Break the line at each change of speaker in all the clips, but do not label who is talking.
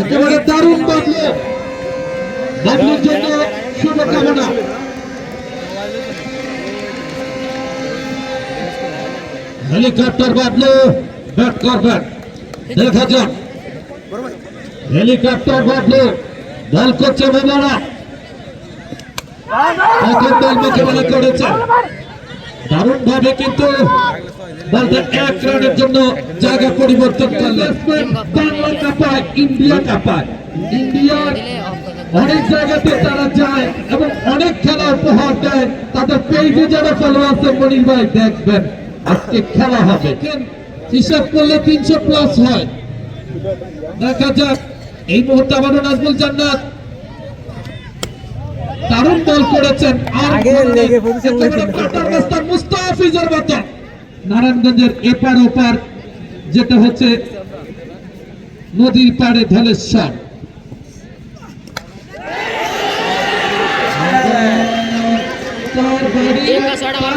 একেবারে দারুণ বাবলু। বাবলুর জন্য শুভকামনা। হেলিকপ্টার বাবলু ব্যাট করবেন। দেখা যাক। হেলিকপ্টার বাবলু বল করছে মোকাবেলা করেছে। দারুণ ভাবে কিন্তু এক রানের জন্য জায়গা পরিবর্তন করলেন। বাংলা কাপায় ইন্ডিয়া কাপায়। ইন্ডিয়ার অনেক জায়গাতে তারা যায় এবং অনেক খেলা উপহার দেয়। তাদের পেজে যারা ফলো আছে, মনির ভাই, দেখবেন আজকে খেলা হবে। হিসাব করলে তিনশো প্লাস হয়। দেখা যাক। এই মুহূর্তে আবারও নাজমুল জান্নাত দারুণ বল করেছেন। আর মুস্তাফিজের মতো। নারায়ণগঞ্জের এপার ওপার যেটা হচ্ছে নদীর পাড়ে ধলেশ্বর।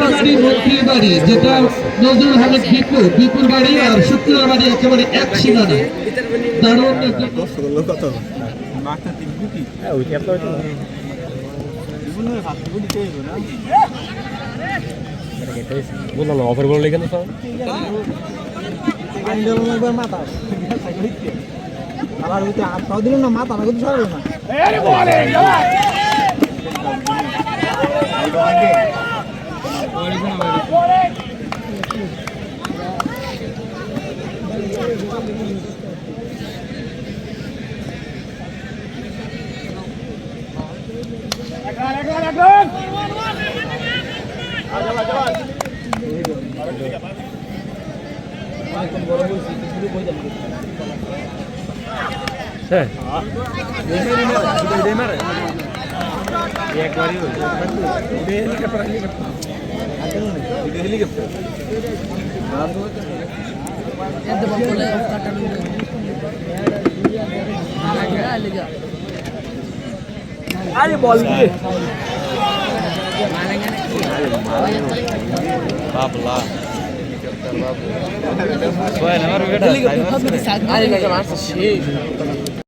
বাড়ি তার বাড়ি যেটা নজরুল হামিদ আর শুক্রিয়া বাড়ি একেবারে এক সীমানা। দারুণ।
বললাম অফার বলে কেন স্যার
মাথা আবার ওইতে আটটাও দিল না মাথা কিন্তু সরালো না
হ্যাঁ
আরে বল দিয়ে
বাবলা সোয়া নামার बापला
सोया नंबर बेटा